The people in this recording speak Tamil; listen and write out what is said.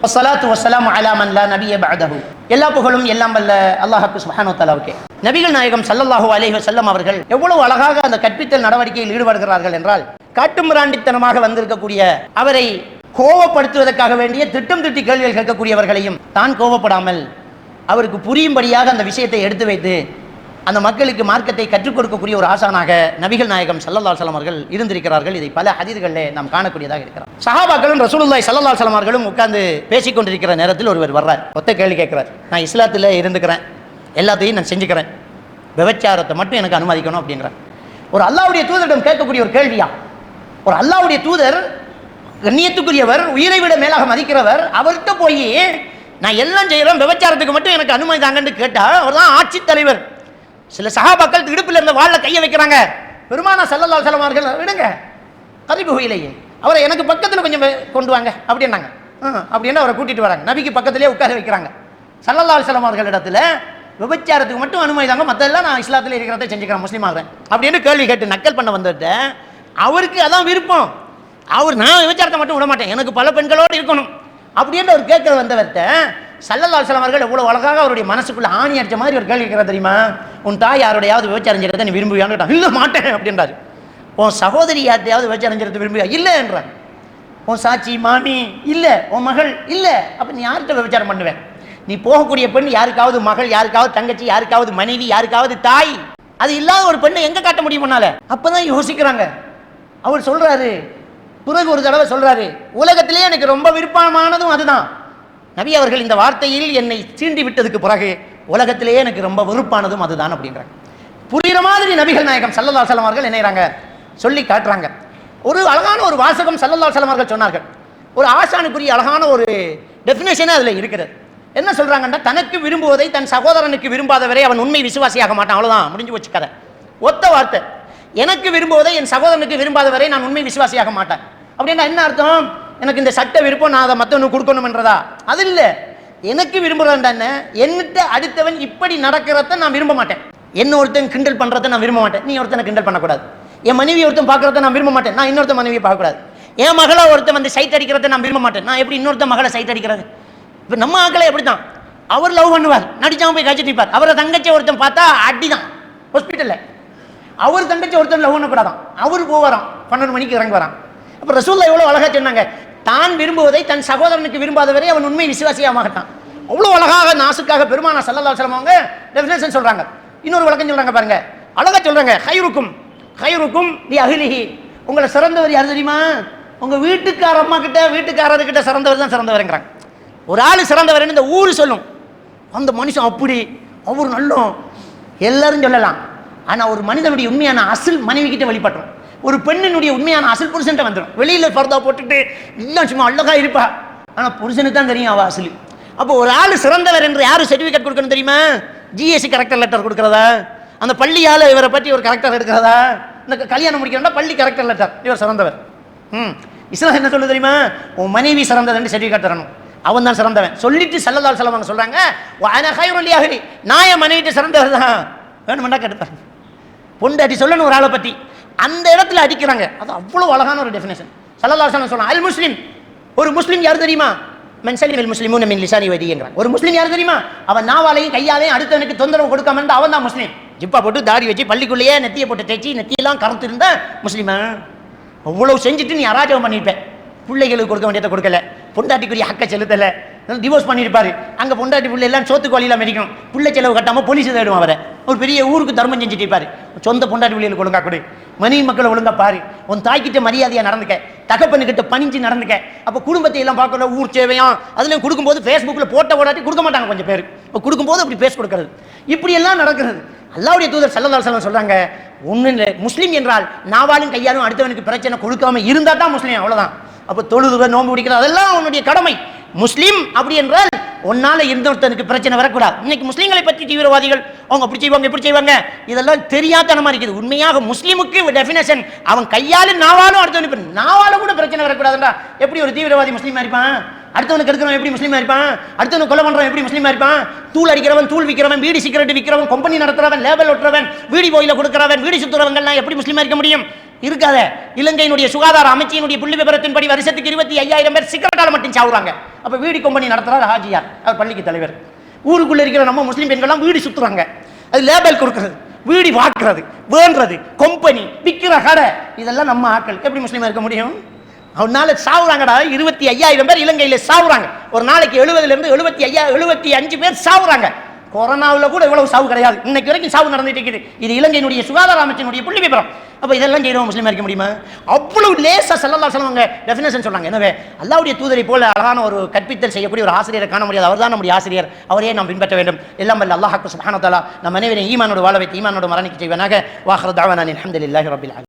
வஸ்ஸலாத்து வஸ்ஸலாமு அலா மன் லா நபிய பஅதஹு. எல்லா புகழும் எல்லாம் வல்ல அல்லாஹ்வுக்கு சுப்ஹானஹு வ தஆலாவுக்கே. நபிகள் நாயகம் ஸல்லல்லாஹு அலைஹி வஸல்லம் அவர்கள் எவ்வளவு அழகாக அந்த கற்பித்தல் நடவடிக்கையில் ஈடுபடுகிறார்கள் என்றால் காட்டுமிராண்டித்தனமாக வந்திருக்கக்கூடிய அவரை கோவப்படுத்துவதற்காக வேண்டிய திட்டம் திட்டி கேள்விகள் கேட்கக்கூடியவர்களையும் தான் கோவப்படாமல் அவருக்கு புரியும்படியாக அந்த விஷயத்தை எடுத்து வைத்து அந்த மக்களுக்கு மார்க்கத்தை கற்றுக் கொடுக்கக்கூடிய ஒரு ஆசானாக நபிகள் நாயகம் சல்லல்லா அலுவலம் அவர்கள் இருந்திருக்கிறார்கள். இதை பல ஹதீதுகளிலே நாம் காணக்கூடியதாக இருக்கிறார் சஹாபாக்களும் ரசூலுல்லாய் சல்லல்லா அலுவலம் அவர்களும் உட்கார்ந்து பேசிக் கொண்டிருக்கிற நேரத்தில் ஒருவர் வர்றார். ஒத்த கேள்வி கேட்கிறார். நான் இஸ்லாத்தில் இருந்துக்கிறேன். எல்லாத்தையும் நான் செஞ்சுக்கிறேன். விபச்சாரத்தை மட்டும் எனக்கு அனுமதிக்கணும் அப்படிங்கிறேன் ஒரு அல்லாவுடைய தூதரிடம் கேட்கக்கூடிய ஒரு கேள்வியா? ஒரு அல்லாவுடைய தூதர் கண்ணியத்துக்குரியவர் உயிரை விட மேலாக மதிக்கிறவர் அவர்கிட்ட போய் நான் எல்லாம் செய்கிறேன் விபச்சாரத்துக்கு மட்டும் எனக்கு அனுமதி தாங்கன்னு கேட்டால் அவர் தான் ஆட்சித் தலைவர். சில சகாபாக்கள் இடுப்பில் இருந்த வாளில் கையை வைக்கிறாங்க. பெருமானா சல்லல்லா செலவார்கள் விடுங்க. கரிபு இல்லையே அவரை எனக்கு பக்கத்தில் கொஞ்சம் கொண்டு வாங்க அப்படின்னாங்க. அப்படின்னு அவரை கூட்டிட்டு வராங்க. நபிக்கு பக்கத்திலே உட்கார வைக்கிறாங்க. சல்லல்லா செலவார்கள் இடத்துல விபச்சாரத்துக்கு மட்டும் அனுமதி தாங்க மற்றெல்லாம் நான் இஸ்லாத்தில் இருக்கிறத செஞ்சுக்கிறேன் முஸ்லீம் ஆகிறேன் அப்படின்னு கேள்வி கேட்டு நக்கல் பண்ண வந்துட்டு அவருக்கு அதான் விருப்பம். அவர் நான் விபச்சாரத்தை மட்டும் விட மாட்டேன் எனக்கு பல பெண்களோடு இருக்கணும் அப்படின்னு அவர் கேட்க வந்தவர்கிட்ட சல்லல்லா அலுவலம் அவர்கள் எவ்வளோ அழகாக அவருடைய மனசுக்குள்ள ஆணி அடிச்ச மாதிரி ஒரு கேள்வி கேட்கிறார் தெரியுமா? உன் தாய் யாரோடையாவது விபச்சாரம் செய்யறதை நீ விரும்புவியான்னு கேட்டான் இல்லை மாட்டேன் அப்படின்றாரு. உன் சகோதரி யார்த்தையாவது விபச்சாரம் செய்யறது விரும்புவியா? இல்லை என்றார். உன் சாட்சி மாமி இல்லை உன் மகள் இல்லை அப்போ நீ யார்கிட்ட விபச்சாரம் பண்ணுவேன்? நீ போகக்கூடிய பெண் யாருக்காவது மகள் யாருக்காவது தங்கச்சி யாருக்காவது மனைவி யாருக்காவது தாய் அது இல்லாத ஒரு பெண்ணை எங்கே காட்ட முடியும் முன்னால் அப்போ தான் யோசிக்கிறாங்க. அவர் சொல்கிறாரு பிறகு ஒரு தடவை சொல்கிறாரு உலகத்திலே எனக்கு ரொம்ப விருப்பமானதும் அதுதான். நபி அவர்கள் இந்த வார்த்தையில் என்னை சீண்டி விட்டதுக்கு பிறகு உலகத்திலேயே எனக்கு ரொம்ப வெறுப்பானதும் அதுதான் அப்படின்றாங்க. புரிகிற மாதிரி நபிகள் நாயகம் சல்லல்லா சலம் அவர்கள் என்னைறாங்க சொல்லி காட்டுறாங்க. ஒரு அழகான ஒரு வாசகம் சல்லல்லா சலம் அவர்கள் சொன்னார்கள். ஒரு ஆசானுக்குரிய அழகான ஒரு டெஃபினேஷனே அதில் இருக்கிறது என்ன சொல்கிறாங்கன்னா தனக்கு விரும்புவதை தன் சகோதரனுக்கு விரும்பாதவரை அவன் உண்மை விசுவாசியாக மாட்டான். அவ்வளோதான் முடிஞ்சு வச்சு கதை. ஒத்த வார்த்தை. எனக்கு விரும்புவதை என் சகோதரனுக்கு விரும்பாதவரை நான் உண்மை விசுவாசியாக மாட்டேன். அப்படின்னா என்ன அர்த்தம்? எனக்கு இந்த சட்ட விருப்பம் நான் அதை மற்றவனுக்கு கொடுக்கணும்ன்றதா? அது இல்லை. எனக்கு விரும்புறேன் என்னிட்ட அடுத்தவன் இப்படி நடக்கிறத நான் விரும்ப மாட்டேன். என்ன ஒருத்தன் கிண்டல் பண்ணுறத நான் விரும்ப மாட்டேன். நீ ஒருத்தனை கிண்டல் பண்ணக்கூடாது. என் மனைவி ஒருத்தன் பார்க்கறத நான் விரும்ப மாட்டேன். நான் இன்னொருத்த மனைவியை பார்க்கக்கூடாது. என் மகளை ஒருத்தன் வந்து சைட் அடிக்கிறத நான் விரும்ப மாட்டேன். நான் எப்படி இன்னொருத்த மகளை சைட் அடிக்கிறது? இப்போ நம்ம ஆக்களை எப்படி தான் அவர் லவ் பண்ணுவார். நடிச்சாம போய் காய்ச்சிட்டு நிற்பார் அவரை தங்கச்சி ஒருத்தன் பார்த்தா அடி தான் ஹாஸ்பிட்டலில் அவர் தங்கச்சி ஒருத்தன் லவ் பண்ணக்கூடாதான். அவர் போவாராம். பன்னெண்டு மணிக்கு இறங்குவாராம். அப்போ ரசூல்லா எவ்வளோ அழகாக சொன்னாங்க? தான் விரும்புவதை தன் சகோதரனுக்கு விரும்பாதவரை அவன் உண்மை விசுவாசியாக மாட்டான் அவ்வளோ அழகாக நாசுக்காக பெருமானா சல்லல்லா அலுவலம் அவங்க டெஃபினேஷன் சொல்கிறாங்க இன்னொரு வழக்கம் சொல்கிறாங்க பாருங்க. அழகாக சொல்கிறாங்க ஹைருக்கும் ஹைருக்கும் தி அகிலிஹி உங்களை சிறந்தவர் யார் தெரியுமா? உங்கள் வீட்டுக்கார அம்மா கிட்ட வீட்டுக்காரர்கிட்ட சிறந்தவர் தான் சிறந்தவருங்கிறாங்க. ஒரு ஆள் சிறந்தவர்னு இந்த ஊர் சொல்லும். அந்த மனுஷன் அப்படி அவர் நல்லோம். எல்லாரும் சொல்லலாம். ஆனால் ஒரு மனிதனுடைய உண்மையான அசில் மனைவி கிட்ட வெளிப்பட்டுரும் ஒரு பெண்ணினுடைய உண்மையான அசல் புருஷன்ட்ட வந்துடும். வெளியில் பர்தா போட்டுட்டு எல்லாம் சும்மா அழகா இருப்பா. ஆனால் புருஷனுக்கு தான் தெரியும் அவள் அசல். அப்போ ஒரு ஆள் சிறந்தவர் என்று யார் சர்டிஃபிகேட் கொடுக்கணும் தெரியுமா? ஜிஎஸ்சி கரெக்டர் லெட்டர் கொடுக்குறதா? அந்த பள்ளியால் இவரை பற்றி ஒரு கரெக்டர் எடுக்கிறதா? இந்த கல்யாணம் முடிக்கிறோம்னா பள்ளி கரெக்டர் லெட்டர் இவர் சிறந்தவர். ம். இஸ்லாம் என்ன சொல்லுது தெரியுமா? உன் மனைவி சிறந்ததுன்னு சர்டிஃபிகேட் தரணும். அவன் தான் சிறந்தவன். சொல்லிட்டு செல்லதால் செல்லவங்க சொல்கிறாங்க நான் என் மனைவிட்டு சிறந்தவர் தான். வேணுமெண்டா கேட்டுப்பாரு பொண்டாட்டி சொல்லணும் ஒரு ஆளை பற்றி அந்த இடத்துல அடிக்கிறாங்க. அது அவ்வளோ அழகான ஒரு டெஃபினேஷன் சல்லல்லா சொல்ல சொன்னா அல் முஸ்லீம் ஒரு முஸ்லீம் யார் தெரியுமா? மென்சலி முஸ்லீமும் முஸ்லிமும் மின் லிசானி வதிங்கிறான் ஒரு முஸ்லீம் யார் தெரியுமா? அவன் நாவாலையும் கையாலையும் அடுத்தவனுக்கு தொந்தரவு கொடுக்காம இருந்தால் அவன் தான் முஸ்லீம். ஜிப்பா போட்டு தாடி வச்சு பள்ளிக்குள்ளேயே நெத்தியை போட்டு தேய்ச்சி நெத்தியெல்லாம் கருத்து இருந்தா முஸ்லீமா? அவ்வளோ செஞ்சுட்டு நீ அராஜகம் பண்ணியிருப்பேன் பிள்ளைகளுக்கு கொடுக்க வேண்டியதை கொடுக்கல. பொண்டாட்டிக்குரிய ஹக்கை செலுத்தலை. டிவோர்ஸ் பண்ணியிருப்பாரு. அங்கே பொண்டாட்டி பிள்ளை எல்லாம் சோத்துக்கு வழியில மெரிக்கும் பிள்ளை செலவு கட்டாமல் போலீஸ் தேடும் அவரை. ஒரு பெரிய ஊருக்கு தர்மம் செஞ்சுட்டு இருப்பார். சொந்த பொண்டாட்டி பிள்ளைகளுக்கு ஒழுங்கா கொடு. மனைவி மக்களை ஒழுங்கா பாரு. உன் தாய்க்கிட்ட மரியாதையாக நடந்துக்க. தகப்பனுக்கிட்ட பணிஞ்சு நடந்துக்க. அப்போ குடும்பத்தை எல்லாம் பார்க்கல ஊர் சேவையும் அதுலேயும் கொடுக்கும்போது ஃபேஸ்புக்கில் போட்ட போடாட்டி கொடுக்க மாட்டாங்க கொஞ்சம் பேர். இப்போ கொடுக்கும்போது அப்படி பேஸ் கொடுக்கறது. இப்படி எல்லாம் நடக்கிறது. அல்லாவுடைய தூதர் செல்லதால் செல்லம் சொல்கிறாங்க ஒன்றும் இல்லை. முஸ்லீம் என்றால் நாவாலும் கையாலும் அடுத்தவனுக்கு பிரச்சனை கொடுக்காம இருந்தால் தான் முஸ்லீம். அவ்வளோதான் அப்போ தொழுதுக நோம்பு பிடிக்கிறது அதெல்லாம் உன்னுடைய கடமை. முஸ்லீம் அப்படி என்றால் உன்னால ஒருத்தனுக்கு பிரச்சனை வரக்கூடாது. இன்னைக்கு முஸ்லீம்களை பற்றி தீவிரவாதிகள் அவங்க அப்படி செய்வாங்க இப்படி செய்வாங்க. இதெல்லாம் தெரியாதனமா இருக்குது. உண்மையாக முஸ்லீமுக்கு டெஃபினேஷன் அவன் கையாலும் நாவாலும் அடுத்தவனுக்கு நாவால கூட பிரச்சனை வரக்கூடாதுடா. எப்படி ஒரு தீவிரவாதி முஸ்லீமா இருப்பான்? அடுத்தவனுக்கு எடுக்கிறவன் எப்படி முஸ்லீமா இருப்பான்? அடுத்தவனுக்கு கொலை பண்றவன் எப்படி முஸ்லீமா இருப்பான்? தூள் அடிக்கிறவன் தூள் விற்கிறவன் வீடு சிகரெட் விற்கிறவன் கம்பெனி நடத்துறவன் லேபல் ஒட்டுறவன் வீடி கோயில கொடுக்கிறவன் வீடு சுத்துறவங்க எல்லாம் எப்படி முஸ்லீமா இருக்க முடியும்? இருக்காத. இலங்கையினுடைய சுகாதார அமைச்சியினுடைய புள்ளி விவரத்தின்படி வருஷத்துக்கு இருபத்தி ஐயாயிரம் பேர் சிகரெட்டால் மட்டும் சாவுறாங்க. அப்போ வீடு கம்பெனி நடத்துகிறார் ஹாஜியார் அவர் பள்ளிக்கு தலைவர். ஊருக்குள்ளே இருக்கிற நம்ம முஸ்லீம் பெண்கள்லாம் வீடு சுற்றுறாங்க அது லேபல் கொடுக்கறது வீடு வாக்குறது வேண்டுறது கம்பெனி விற்கிற கடை இதெல்லாம் நம்ம ஆட்கள். எப்படி முஸ்லீமாக இருக்க முடியும்? அவனால சாவுறாங்கடா இருபத்தி ஐயாயிரம் பேர் இலங்கையில் சாவுறாங்க. ஒரு நாளைக்கு எழுபதுலேருந்து எழுபத்தி ஐயா எழுபத்தி அஞ்சு பேர் சாவுறாங்க. கொரோனாவில் கூட இவ்வளவு சாவு கிடையாது. இன்னைக்கு வரைக்கும் சாவு நடந்துட்டு இருக்குது. இது இலங்கையினுடைய சுகாதார அமைச்சினுடைய புள்ளி விபரம் அப்போ இதெல்லாம் செய்யறவங்க முஸ்லீமா இருக்க முடியுமா? அவ்வளவு லேசாக செல்லல்லா சொல்லுவாங்க டெஃபினேஷன் சொன்னாங்க எனவே அல்லாவுடைய தூதரை போல அழகான ஒரு கற்பித்தல் செய்யக்கூடிய ஒரு ஆசிரியரை காண முடியாது. அவர்தான் நம்முடைய ஆசிரியர். அவரையே நாம் பின்பற்ற வேண்டும். எல்லாம் வல்ல அல்லாஹ் சுப்ஹானஹு நம் அனைவரையும் ஈமானோடு வாழ வைத்து ஈமானோடு மரணிக்க செய்வனாக. வாஹர் தாவானா அஹமதுல்லாஹி ரப்பில்